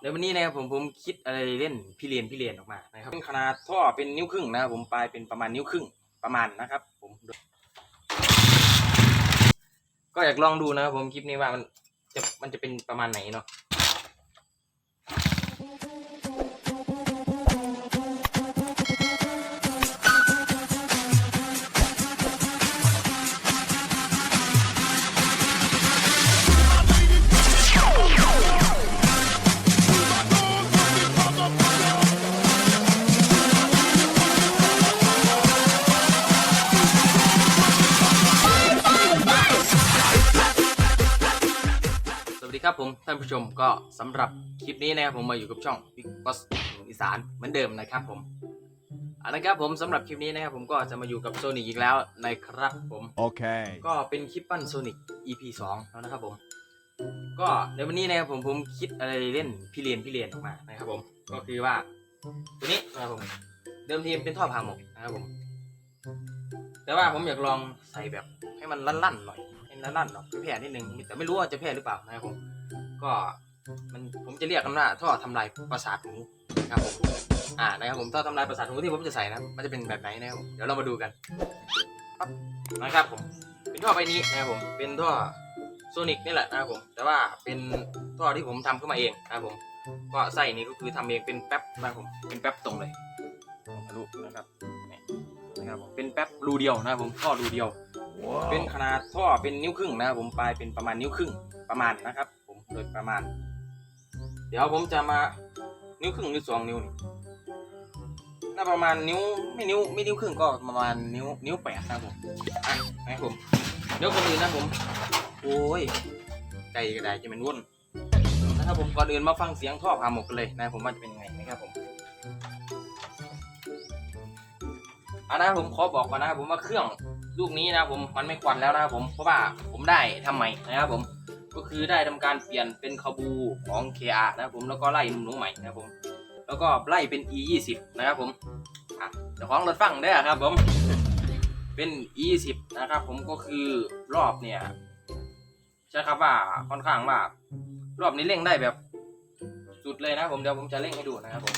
ในวันนี้นะครับผมผมคิดอะไรเล่นพี่เรียนพี่เรียนออกมานะครับเป็นขนาดท่อเป็นนิ้วครึ่งนะครับผมปลายเป็นประมาณนิ้วครึ่งประมาณนะครับ ผมก็อยากลองดูนะครับผมคลิปนี้ว่ามันจะมันจะเป็นประมาณไหนเนาะานผู้ชมก็สำหรับคลิปนี้นะครับผมมาอยู่กับช่อง Big Boss อีสานเหมือนเดิมนะครับผมเอาละครับผมสำหรับคลิปนี้นะครับผมก็จะมาอยู่กับโซนิกอีกแล้วนะครับผม Okay. ก็เป็นคลิปปั้นโซนิก EP 2แล้วนะครับผม ก็ในวันนี้นะครับผมผมคิดอะไรเล่นพี่เรียนพี่เรียนออกมานะครับผมก็คือว่าตัวนี้นะครับผมเดิมทีมเป็นท่อผ่าหมกนะครับผม แต่ว่าผมอยากลองใส่แบบให้มันลั่นๆหน่อยให้ลั่นๆหน่อยแผ่นิดนึงแต่ไม่รู้ว่าจะแผ่หรือเปล่านะครับผม ก็มันผมจะเรียกกันว่าท่อทำลายประสาทหูนะครับผมอ่านะครับผมท่อทำลายประสาทหูที่ผมจะใส่นะมันจะเป็นแบบไหนนะครับผมเดี๋ยวเรามาดูกันปั๊บนะครับผมเป็นท่อใบนี้นะครับผมเป็นท่อโซนิกนี่แหละนะครับผมแต่ว่าเป็นท่อที่ผมทำขึ้นมาเองนะครับผมก็ไส้นี้ก็คือทำเองเป็นแป๊บนะครับผมเป็นแป๊บตรงเลยทะลุนะครับนี่นะครับผมเป็นแป๊บรูเดียวนะครับผมท่อรูเดียว เป็นขนาดท่อเป็นนิ้วครึ่งนะครับผมปลายเป็นประมาณนิ้วครึ่งประมาณนะครับผมโดยประมาณ เดี๋ยวผมจะมานิ้วครึ่งหรือสองนิ้วนี่น่าประมาณนิ้วไม่นิ้วไม่นิ้วครึ่งก็ประมาณนิ้วนิ้วแปดนะครับผมอะนะครับผมเดี๋ยวคนอื่นนะผม โอ้ยไก่กระไดจะเป็นวุ่นนะครับผมก่อนอื่นมาฟังเสียงท่อพาหมกกันเลยนะผมว่าจะเป็นยังไงนะครับผมอานะครับผมขอบอกก่อนนะครับผมว่าเครื่องลูกนี้นะผมมันไม่ควันแล้วนะครับผมเพราะว่าผมได้ทำใหม่นะครับผม ก็คือได้ทำการเปลี่ยนเป็นคาบูของ KR นะครับผมแล้วก็ไล่หนุ่มๆใหม่นะครับผม แล้วก็ไล่เป็น E 2 0นะครับผมอะเดี๋ยวของรถฟังได้ครับผมเป็น E 1 0นะครับผมก็คือรอบเนี่ยใช่ครับว่าค่อนข้างว่ารอบนี้เร่งได้แบบสุดเลยนะผมเดี๋ยวผมจะเร่งให้ดูนะครับผม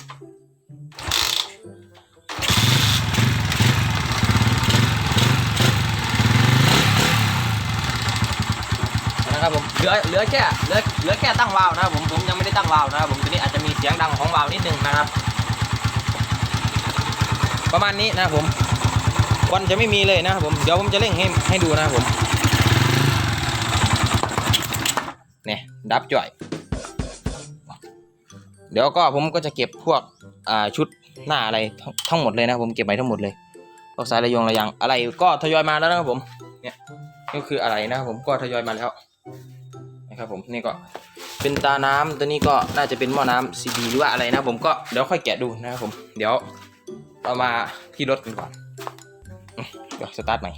นะครับผมเหลือเหลือแค่เหลือเหลือแค่ตั้งวาล์วนะครับผมผมยังไม่ได้ตั้งวาล์วนะครับผมตัวนี้อาจจะมีเสียงดังของวาล์วนิดนึงนะครับ ประมาณนี้นะครับผมควันจะไม่มีเลยนะครับผมเดี๋ยวผมจะเร่งให้ให้ดูนะครับผมเนี่ยดับจ่อย เดี๋ยวก็ผมก็จะเก็บพวกอ่าชุดหน้าอะไรทั้งทั้งหมดเลยนะผมเก็บไว้ทั้งหมดเลยพวกสายระยงระยังอะไรก็ทยอยมาแล้วนะครับผมเนี่ยก็คืออะไรนะครับผมก็ทยอยมาแล้ว นะครับผมนี่ก็เป็นตาน้ำตัวนี้ก็น่าจะเป็นหม้อน้ำซีดีหรือว่าอะไรนะผมก็เดี๋ยวค่อยแกะดูนะครับผม เดี๋ยวเรามาที่รถกันก่อนเดี๋ยวสตาร์ทใหม่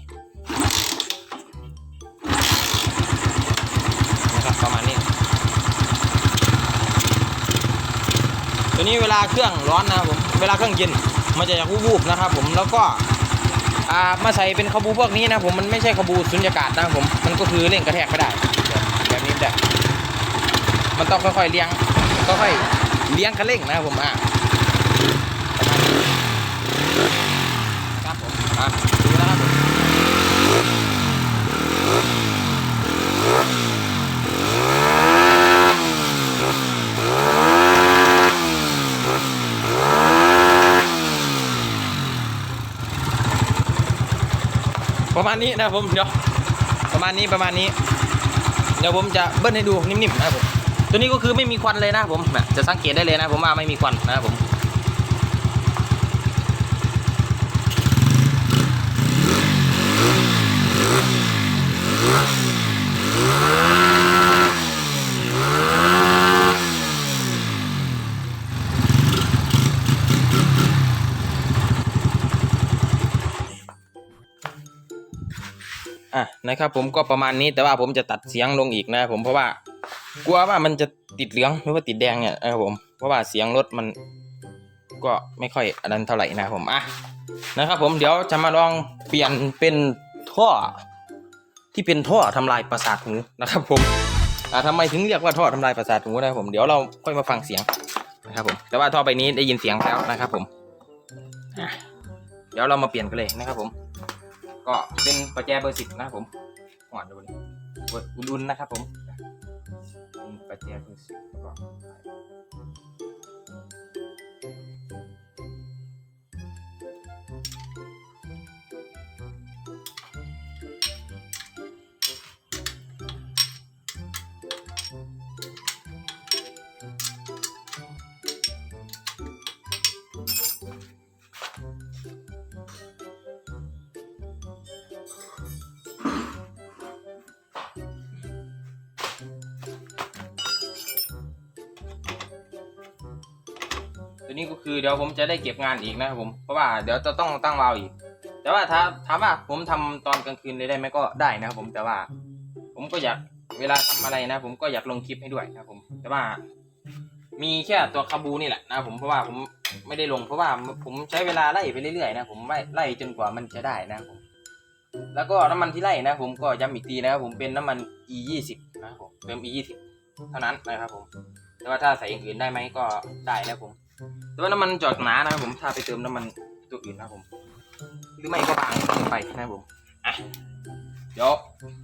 นะครับประมาณนี้ ตัวนี้เวลาเครื่องร้อนนะครับผมเวลาเครื่องเย็นมันจะอยากวูบๆนะครับผมแล้วก็มาใส่เป็นขบูพวกนี้นะผมมันไม่ใช่ขบูสุญญากาศนะครับผมมันก็คือเร่งกระแทกไม่ได้ แบบนี้ไม่ได้มันต้องค่อยๆเลี้ยงค่อยๆเลี้ยงคันเร่งนะครับผมอะประมาณนี้ครับผมอะดูนะครับผมประมาณนี้นะผมเดี๋ยวประมาณนี้ประมาณนี้ เดี๋ยวผมจะเบิ้ลให้ดูนิ่มๆนะครับผมตัวนี้ก็คือไม่มีควันเลยนะผมจะสังเกตได้เลยนะผมว่าไม่มีควันนะครับผม นะครับ ผมก็ประมาณนี้แต่ว่าผมจะตัดเสียงลงอีกนะครับผมเพราะว่ากลัวว่ามันจะติดเหลืองหรือว่าติดแดงเนี่ยนะครับผมเพราะว่าเสียงรถมัน ก็ไม่ค่อยอันนั้นเท่าไหร่นะครับผมอะนะครับ ผมเดี๋ยวจะมาลองเปลี่ยนเป็นท่อ ที่เป็นท่อทำลายประสาทหูนะครับ ผมอ่าทำไมถึงเรียกว่าท่อทำลายประสาทหูนะครับผมเดี๋ยวเราค่อยมาฟังเสียงนะครับผมแต่ว่าท่อใบนี้ได้ยินเสียงแล้วนะครับ ผมเดี๋ยวเรามาเปลี่ยนกันเลยนะครับ ผม ก็เป็นประแจเบอร์สิบนะครับผม หอนดูนี่อุ่นๆนะครับผมเป็นประแจเบอร์สิบแล้วก็ ตัวนี้ก็คือเดี๋ยวผมจะได้เก็บงานอีกนะครับผมเพราะว่าเดี๋ยวจะต้องตั้งวาล์วอีก แต่ว่าถ้าถามว่าผมทำตอนกลางคืนเลยได้ไหมก็ได้นะครับผมแต่ว่า ผมก็อยากเวลาทำอะไรนะ ผมก็อยากลงคลิปให้ด้วยนะครับผม แต่ว่า มีแค่ตัวคาบูนี่แหละนะครับผมเพราะว่าผมไม่ได้ลง เพราะว่าผมใช้เวลาไล่ไปเรื่อยๆนะผมไล่ไล่จนกว่ามันจะได้นะครับผมแล้วก็น้ำมันที่ไล่นะผมก็ย้ำอีกทีนะครับผมเป็นน้ำมัน e 2 0นะครับผมเติม e 2 0เท่านั้นนะครับผม แต่ว่าถ้าใส่อย่างอื่นได้ไหมก็ได้นะผม แต่ว่าน้ำมันจอดหนานะครับผม ถ้าไปเติมน้ำมันตัวอื่นนะผม หรือไม่ก็บางเกินไปนะผม อะ เดี๋ยว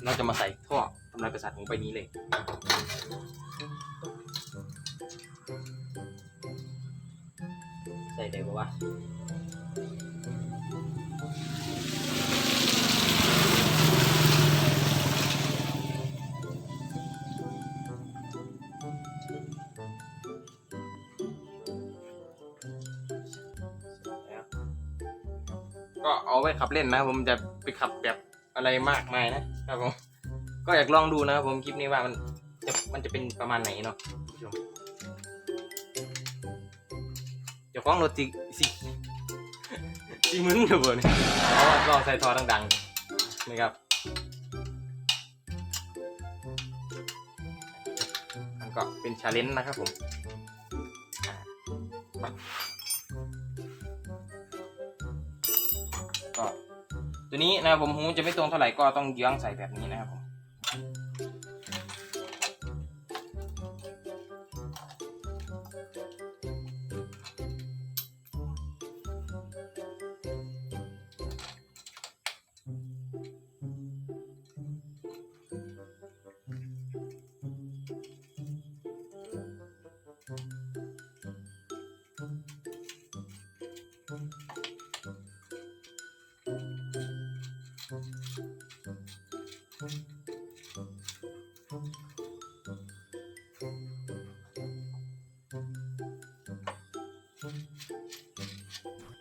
เราจะมาใส่ท่อทำลายประสาทหูไปนี้เลยใส่ได้ปะวะ ก็เอาไว้ขับเล่นนะผมจะไปขับแบบอะไรมากมายนะครับผมก็อยากลองดูนะครับผมคลิปนี้ว่ามันจะมันจะเป็นประมาณไหนเนาะผู้ชมเจะคล้าของรถสิสิสิมึนอยู่บนเพราะว่าลองใส่ทอดังๆนะครับมันก็เป็นชาเลนจ์นะครับผม ตัวนี้นะผมหูจะไม่ตรงเท่าไหร่ก็ต้องเยื้องใส่แบบนี้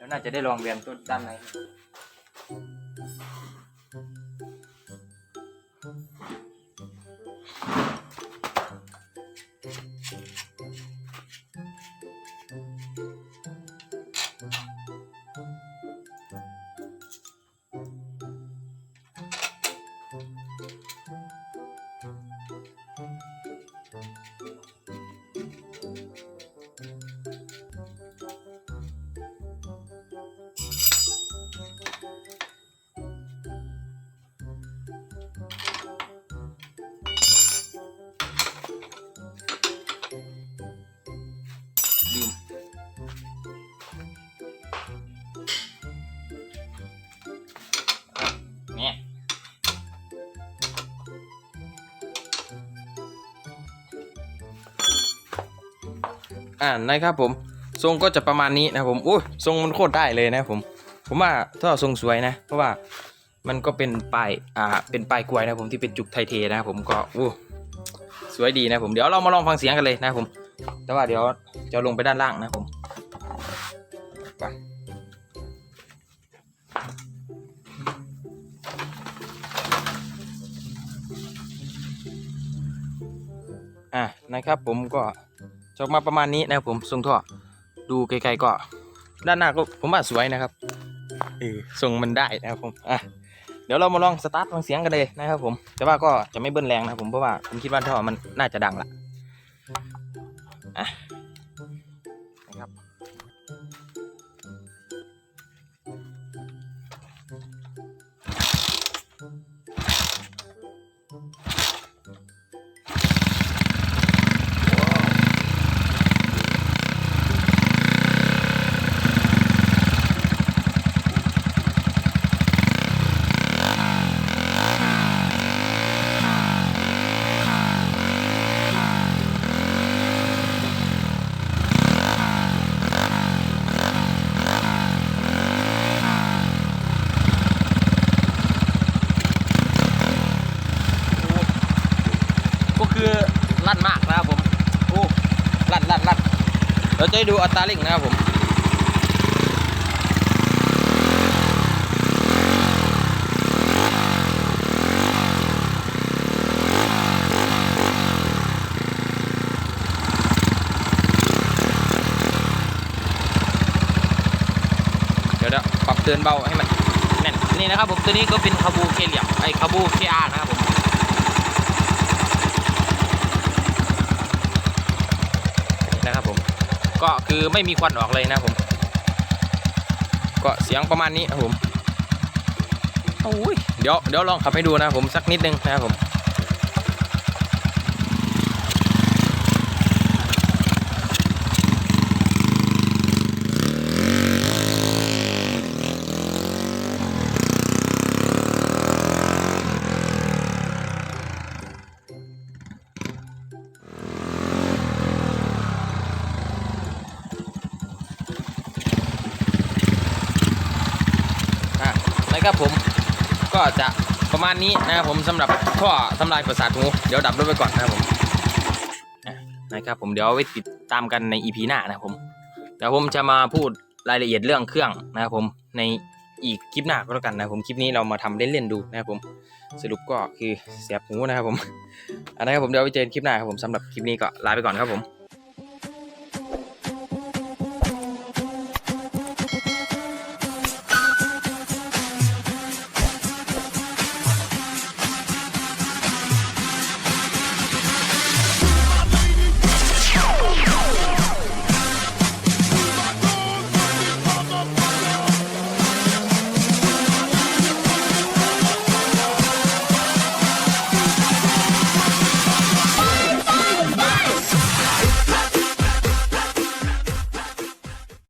น่าจะได้ลองเรียนต้นด้านใน อ่านะครับผมทรงก็จะประมาณนี้นะผมโอ้ยทรงมันโคตรได้เลยนะผมผมว่าท่อทรงสวยนะ เพราะว่ามันก็เป็นปลายอ่าเป็นปลายกลวยนะผมที่เป็นจุกไทเทนะผมก็โอ้สวยดีนะผมเดี๋ยวเรามาลองฟังเสียงกันเลยนะผม แต่ว่าเดี๋ยวจะลงไปด้านล่างนะผมไปอะนะครับผมก็ จะออกมาประมาณนี้นะครับผมทรงท่อดูไกลๆก็ด้านหน้าก็ผมว่าสวยนะครับเออทรงมันได้นะครับผมอะเดี๋ยวเรามาลองสตาร์ทฟังเสียงกันเลยนะครับผม แต่ว่าก็จะไม่เบิ้ลแรงนะครับผมเพราะว่าผมคิดว่าท่อมันน่าจะดังละอะ ได้ดูอัตราเร่งนะครับผมเดี๋ยวเดี๋ยวปรับเตือนเบาให้มันแน่นนี่นะครับผมตัวนี้ก็เป็นคาบูเคเหลี่ยมไอ้คาบูเคอาร์นะครับผมนี่นะครับผม ก็คือไม่มีควันออกเลยนะครับผม ก็เสียงประมาณนี้นะครับผมโอ้ยเดี๋ยวเดี๋ยวลองขับให้ดูนะครับผมสักนิดนึงนะครับผม ครับผมก็จะประมาณนี้นะครับผมสำหรับท่อทำลายประสาทหูเดี๋ยวดับรถไปก่อนนะครับผมนะครับผมเดี๋ยวไว้ติดตามกันใน EP หน้านะครับผมเดี๋ยวผมจะมาพูดรายละเอียดเรื่องเครื่องนะครับผมในอีกคลิปหน้าก็แล้วกันนะผมคลิปนี้เรามาทำเล่นๆดูนะครับผมสรุปก็คือเสียบหูนะครับผมอันนะครับผมเดี๋ยวไว้เจอกันคลิปหน้าครับผมสำหรับคลิปนี้ก็ลาไปก่อนครับผม